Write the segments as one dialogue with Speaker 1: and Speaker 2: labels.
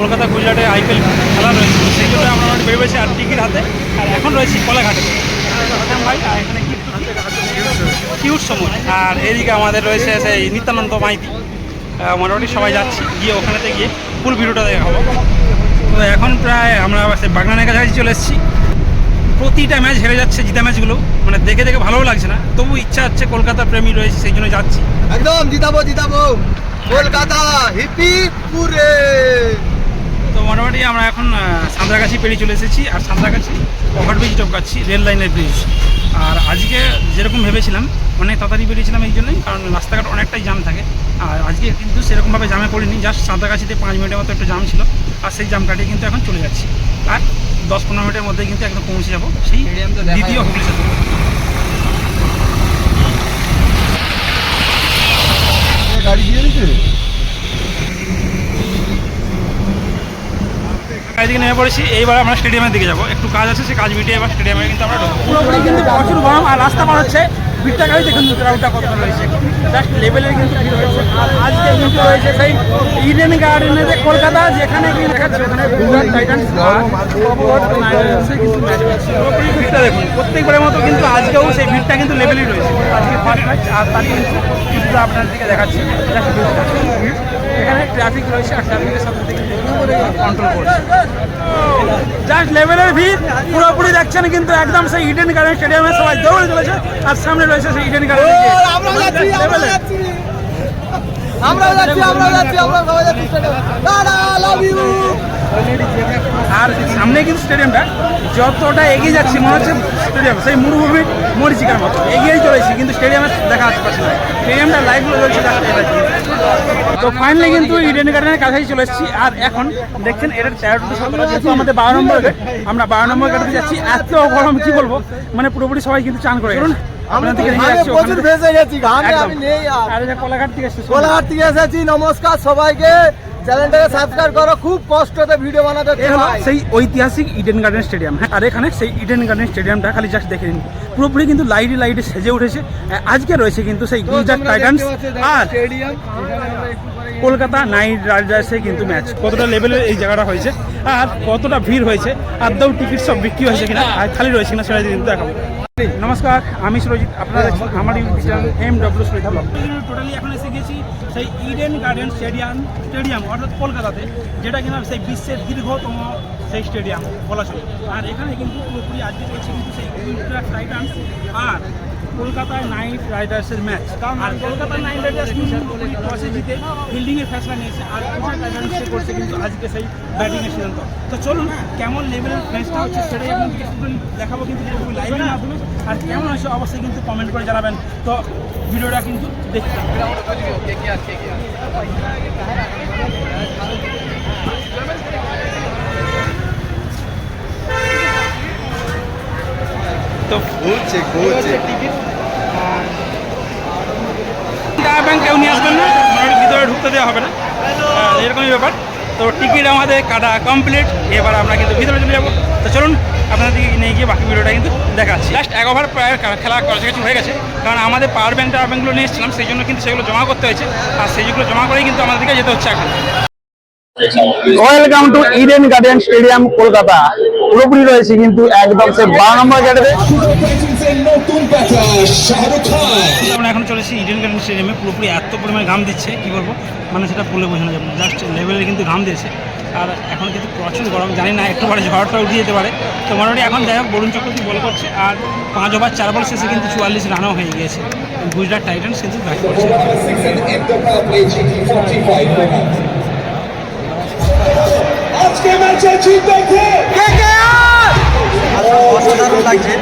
Speaker 1: কলকাতা গুজরাটে আইপিএল খেলা রয়েছে। সেই জন্য আমরা অনেক বেরিয়ে আর টিকিট হাতে। আর এখন রয়েছি কলাঘাটে। হাসান ভাই আর এখানে কিউট সময়। আর এদিকে আমাদের রয়েছে সেই নিত্যানন্দ মাইতি। মোটামুটি সবাই যাচ্ছি। গিয়ে ওখানেতে গিয়ে ফুল ভিডিওটা দেখাবো। তো এখন প্রায় আমরা সেই বাগনানের কাছাকাছি চলে এসেছি। প্রতিটা ম্যাচ হেরে যাচ্ছে জিতা ম্যাচগুলো। মানে দেখে দেখে ভালোও লাগছে না। তবু ইচ্ছা হচ্ছে কলকাতা প্রেমী রয়েছে সেই জন্য যাচ্ছি।
Speaker 2: একদম জিতাবো জিতাবো। কলকাতা হিপি পুরে
Speaker 1: তো আমরা এখন সাঁতরাগাছি পেরিয়ে চলে এসেছি। আর সাঁতরাগাছি ওভারব্রিজ টপকাচ্ছি রেল লাইনের ব্রিজ আর আজকে যেরকম ভেবেছিলাম অনেক তাড়াতাড়ি বেরিয়েছিলাম এই জন্যই কারণ রাস্তাঘাট অনেকটাই জাম থাকে। আর আজকে কিন্তু সেরকমভাবে জামে পড়িনি জাস্ট সাঁতরাগাছিতে পাঁচ মিনিটের মতো একটু জাম ছিল। আর সেই জাম কাটিয়ে কিন্তু এখন চলে যাচ্ছি। আর দশ পনেরো মিনিটের মধ্যে কিন্তু একদম পৌঁছে যাব সেই দ্বিতীয় হুগলি সেতু
Speaker 2: গাড়ি দিয়ে দিচ্ছে
Speaker 1: এদিকে নেমে পড়েছি এইবার আমরা স্টেডিয়ামের দিকে যাব। একটু কাজ আছে সে কাজ মিটিয়ে এবার স্টেডিয়ামে কিন্তু আমরা পুরোপুরি কিন্তু প্রচুর গরম আর রাস্তা পার হচ্ছে ভিড়টা গাড়ি দেখুন ক্রাউডটা কতটা রয়েছে। জাস্ট লেভেলের কিন্তু ভিড় হয়েছে। আর আজকে কিন্তু রয়েছে সেই ইডেন গার্ডেনে যে কলকাতা যেখানে কি দেখাচ্ছে ওখানে গুজরাট টাইটান্স আর কিন্তু ম্যাচ হচ্ছে পুরোপুরি ভিড়টা দেখুন প্রত্যেকবারের মতো কিন্তু আজকেও সেই ভিড়টা কিন্তু লেভেলই রয়েছে। আজকে ফার্স্ট ম্যাচ আর তার কিন্তু আপনার দিকে দেখাচ্ছি। জাস্ট ভিড়টা। ভিড় এখানে ট্রাফিক রয়েছে আর ট্রাফিকের সাথে কন্ট্রোল করছে। জাস্ট লেভেলের ভিড় পুরোপুরি দেখছেন কিন্তু একদম সেই ইডেন গার্ডেন স্টেডিয়ামে সবাই দৌড়ে চলেছে আর সামনে রয়েছে সেই ইডেন গার্ডেন
Speaker 2: আমরা যাচ্ছি আমরা যাচ্ছি। আমরা যাচ্ছি আমরা যাচ্ছি আমরা সবাই যাচ্ছি লাভ ইউ
Speaker 1: আর সামনে কিন্তু স্টেডিয়ামটা যতটা এগিয়ে যাচ্ছি মনে হচ্ছে স্টেডিয়াম সেই মরুভূমি মরিচিকার মতো। এগিয়েই চলেছি কিন্তু স্টেডিয়ামে দেখা আসছে পাশে না। স্টেডিয়ামটা লাইভগুলো চলছে। তো ফাইনালি কিন্তু ইডেন গার্ডেনের কাছাই চলে এসেছি আর এখন দেখছেন এটা তেরো টু সতেরো যেহেতু আমাদের বারো নম্বর গেট আমরা বারো নম্বর গেটে যাচ্ছি এত গরম কি বলব? মানে পুরোপুরি সবাই কিন্তু চান করে এসেছি
Speaker 2: কোলাঘাট থেকে এসেছি নমস্কার সবাইকে। চ্যানেলটাকে সাবস্ক্রাইব করো খুব কষ্টতে ভিডিও বানাতে
Speaker 1: সেই ঐতিহাসিক ইডেন গার্ডেন স্টেডিয়াম হ্যাঁ আর এখানে সেই ইডেন গার্ডেন স্টেডিয়ামটা খালি জাস্ট দেখে নিন। পুরোপুরি কিন্তু লাইটে লাইটে সেজে উঠেছে। আজকে রয়েছে কিন্তু সেই গুজরাট টাইটান্স আর কলকাতা নাইট রাইডার্সের কিন্তু ম্যাচ কতটা লেভেলের এই জায়গাটা হয়েছে আর কতটা ভিড় হয়েছে? আদৌ টিকিট সব বিক্রি হয়েছে কিনা আর খালি রয়েছে কিনা সেটা কিন্তু দেখাবো। নমস্কার আমি সুরজিৎ। আপনারা দেখছেন আমার YouTube channel M W Surajit blog totally এখন এসে গেছি। সেই ইডেন গার্ডেন স্টেডিয়াম স্টেডিয়াম অর্থাৎ কলকাতাতে, যেটা কিনা সেই বিশ্বের দীর্ঘতম সেই স্টেডিয়াম বলা চলে আর এখানে কিন্তু পুরোপুরি আজকে চলছে কিন্তু সেই গুজরাট টাইটান্স আর কলকাতায় নাইট রাইডার্সের ম্যাচ আর কলকাতা নাইট রাইডার্স টসে জিতে ফিল্ডিংয়ের ফ্যাসলা নিয়েছে আর গুজরাট করছে কিন্তু আজকে সেই ব্যাটিংয়ের সিদ্ধান্ত তো চলুন কেমন লেভেলের ম্যাচটা হচ্ছে সেটাই দেখাবো কিন্তু লাইভের মাধ্যমে। আর কেমন হয়েছে অবশ্যই কিন্তু কমেন্ট করে জানাবেন। তো ভিডিওটা কিন্তু দেখতে তো
Speaker 2: ঘুরছে ঘুরছে।
Speaker 1: ব্যাংক কেউ নিয়ে আসবেন না ভিতরে ঢুকতে দেওয়া হবে না। এরকমই ব্যাপার। তো টিকিট আমাদের কাটা কমপ্লিট এবার আমরা কিন্তু ভিতরে চলে যাব। তো চলুন আপনাদেরকে নিয়ে গিয়ে বাকি ভিডিওটা কিন্তু দেখাচ্ছি। লাস্ট এক ওভার প্রায় খেলা কাছাকাছি হয়ে গেছে। কারণ আমাদের পাওয়ার ব্যাঙ্ক টাওয়ার ব্যাঙ্কগুলো নিয়ে এসেছিলাম, সেই জন্য কিন্তু সেগুলো জমা করতে হয়েছে। আর সেইগুলো জমা করেই কিন্তু আমাদেরকে যেতে হচ্ছে এখন। Welcome to Eden Garden stadium Kolkata পুরোপুরি রয়েছে কিন্তু একদম সে বারো নম্বর গেটে আমরা এখন চলেছি ইডেন গার্ডেন স্টেডিয়ামে পুরোপুরি এত পরিমাণে ঘাম দিচ্ছে, কি বলব? মানে সেটা বলে বোঝানো যাবে জাস্ট লেভেলে কিন্তু ঘাম দিয়েছে। আর এখন কিন্তু প্রচুর গরম, জানি না, একটু পরে ঝড়টা উঠিয়ে যেতে পারে। তো মোটামুটি এখন যাই হোক, বরুণ চক্রবর্তী বল করছে। আর পাঁচ ওভার চার বল শেষে কিন্তু চুয়াল্লিশ রানও হয়ে গিয়েছে। গুজরাট টাইটান্স কিন্তু ব্যাট করছে।
Speaker 3: আজকে ম্যাচে জিতবে কে?
Speaker 2: অসাধারণ লাগছে।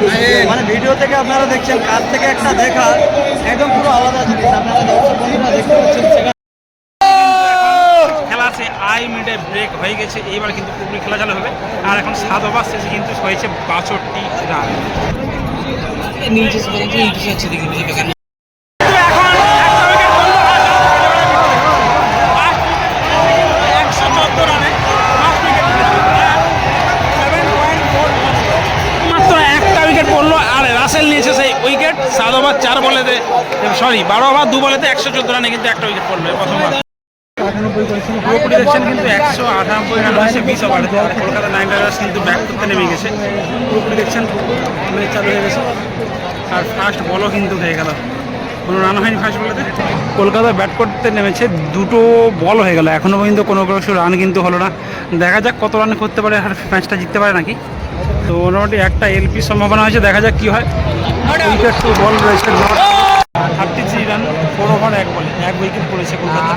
Speaker 2: মানে ভিডিও থেকে আপনারা দেখছেন কাছ থেকে একটা দেখা একদম পুরো আলাদা জিনিস। আপনারা দর্শক বন্ধুরা দেখতে পাচ্ছেন সেখানে।
Speaker 1: আই মিনিটে ব্রেক হয়ে গেছে। এইবার কিন্তু পুরোপুরি খেলা চালু হবে। আর এখন সাত ওভার শেষে কিন্তু হয়েছে বাষট্টি রান। ওভার চার বলেতে সরি বারো ওভার দু বলেতে একশো চোদ্দ রানে কিন্তু একটা উইকেট পড়ল প্রথমবার। পুরোপুরি দেখছেন কিন্তু একশো আটানব্বই রান হয়েছে বিশ ওভারে। আর কলকাতা নাইট রাইডার্স কিন্তু ব্যাক করতে নেমে গেছে। পুরোপুরি দেখছেন ম্যাচ চালু হয়ে গেছে। আর ফার্স্ট বলও কিন্তু হয়ে গেল। কোনো রান হয়নি ফার্স্ট বলেতে কলকাতা ব্যাট করতে নেমেছে দুটো বল হয়ে গেল। এখনও পর্যন্ত কোনো কিছু রান কিন্তু হলো না। দেখা যাক কত রান করতে পারে আর ম্যাচটা জিততে পারে নাকি। তো মোটামুটি একটা এলপি সম্ভাবনা হয়েছে দেখা যাক কী হয়। উইকেট টু বল রয়েছে thirty three run four over এক বলে এক উইকেট পড়েছে কলকাতা।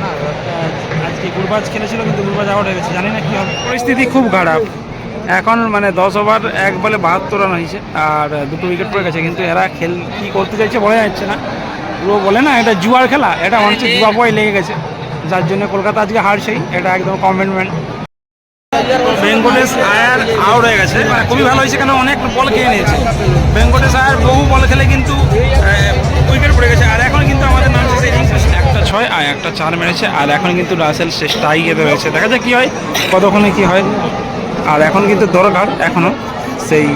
Speaker 1: আজকে গুরবাজ খেলেছিল কিন্তু গুরবাজ আউট হয়ে গেছে জানি না কী হবে। পরিস্থিতি খুব খারাপ। এখন মানে দশ ওভার এক বলে বাহাত্তর রান হয়েছে আর দুটো উইকেট পড়ে গেছে কিন্তু এরা খেল কী করতে চাইছে বোঝা যাচ্ছে না। পুরো বলে না এটা জুয়ার খেলা এটা মনে হচ্ছে জুয়া বয় লেগে গেছে। যার জন্য কলকাতা আজকে হারছেই এটা একদম কমেন্টমেন্ট বেঙ্গলেশ আয়ার আউট হয়ে গেছে। মানে খুবই ভালো হয়েছে কেন অনেক বল খেয়ে নিয়েছে। বেঙ্গলেশ আয়ার বহু বল খেলে কিন্তু উইকেট পড়ে গেছে। আর এখন কিন্তু আমাদের নাম একটা ছয় আর একটা চার মেরেছে। আর এখন কিন্তু রাসেল শেষ টাই গেতে রয়েছে। দেখা যাক কী হয় কতক্ষণে কী হয়। আর এখন কিন্তু দরকার এখনও সেই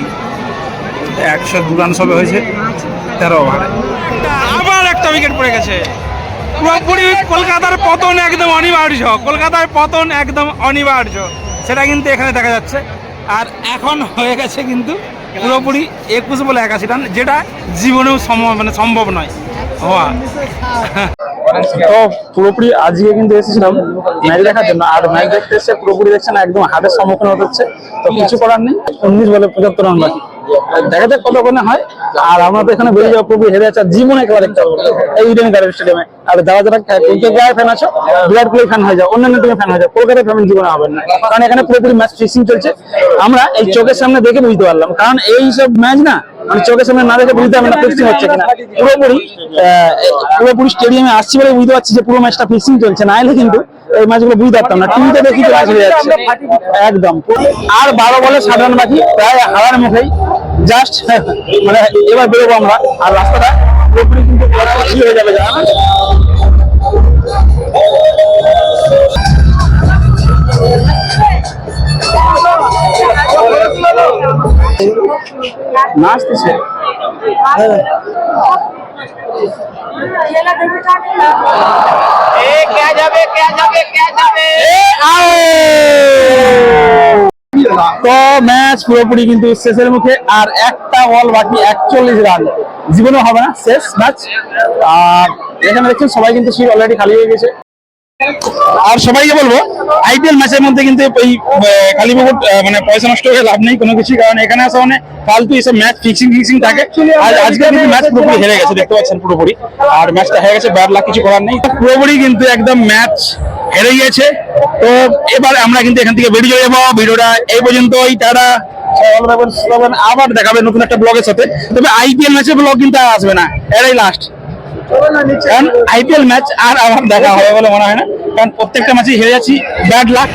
Speaker 1: একশো দু রান সবে হয়েছে তেরো ওভারে আবার একটা উইকেট পড়ে গেছে। পুরোপুরি কলকাতার পতন একদম অনিবার্য। কলকাতার পতন একদম অনিবার্য। সেটা কিন্তু এখানে দেখা যাচ্ছে। আর এখন হয়ে গেছে কিন্তু পুরোপুরি একুশ বলে একাশি রান, যেটা জীবনেও সম্ভব মানে সম্ভব নয়। হওয়া। তো পুরোপুরি আজকে কিন্তু এসেছিলাম ম্যাচ দেখার জন্য। আর ম্যাচ দেখতে এসে পুরোপুরি দেখছেন একদম হাতের সম্মুখীন হতে হচ্ছে। তো কিছু করার নেই, উনিশ বলে পঁচাত্তর রান বাকি। দেখা যাক কতক্ষণে হয়। আর আমরা তো এখানে বেরিয়ে যাব পুরোপুরি হেরে আর জীবনে একবার দেখতে এই ইডেন গার্ডেন স্টেডিয়ামে আর যারা যারা কলকাতা ফ্যান আছো, বিরাট কোহলি ফ্যান হয়ে যাও, অন্যান্য টিমের ফ্যান হয়ে যাও কলকাতা ফ্যান জীবনে হবেন না। কারণ এখানে পুরোপুরি ম্যাচ ফিক্সিং চলছে। আমরা এই চোখের সামনে দেখে বুঝতে পারলাম। কারণ এই সব ম্যাচ না মানে চোখের সামনে না দেখে বুঝতে ফিক্সিং হচ্ছে কিনা। পুরোপুরি পুরোপুরি স্টেডিয়ামে আসছি বলে বুঝতে পারছি যে পুরো ম্যাচটা ফিক্সিং চলছে। না এলে কিন্তু এই ম্যাচগুলো বুঝতে পারতাম না। টিভিতে দেখি তো ম্যাচ হয়ে যাচ্ছে। একদম। আর বারো বলে সাধারণ বাকি, প্রায় হারার মুখেই। জাস্ট মানে এবার বেরোবো আমরা। আর রাস্তাটা পুরোপুরি কিন্তু ই হয়ে যাবে জানা? না? নাচতেছে তো ম্যাচ পুরোপুরি কিন্তু শেষের মুখে আর একটা বল বাকি একচল্লিশ রান। জীবনে হবে না শেষ ম্যাচ। আর এখানে দেখছেন সবাই কিন্তু সিট অলরেডি খালি হয়ে গেছে। আর সবাইকে বলব আইপিএল ম্যাচের মধ্যে কিন্তু এই আহ, খালি পুকুর মানে পয়সা নষ্ট হয়ে লাভ নেই কোনো কিছু কারণ। এখানে আসা মানে ফালতু এইসব ম্যাচ ফিক্সিং ফিক্সিং থাকে। আর আজকে কিন্তু ম্যাচ পুরোপুরি হেরে গেছে দেখতে পাচ্ছেন পুরোপুরি। আর ম্যাচটা হেরে গেছে ব্যাড লাগ কিছু করার নেই। পুরোপুরি কিন্তু একদম ম্যাচ হেরে গিয়েছে তো এবার আমরা কিন্তু এখান থেকে বেরিয়ে যাব ভিডিওটা এই পর্যন্তই তারা আবার দেখাবে নতুন একটা ব্লগের সাথে। তবে আইপিএল ম্যাচের ব্লগ কিন্তু আর আসবে না, এরাই লাস্ট কারণ আইপিএল ম্যাচ আর আমার দেখা হবে বলে মনে হয় না। কারণ প্রত্যেকটা ম্যাচে হেরে যাচ্ছি। Bad luck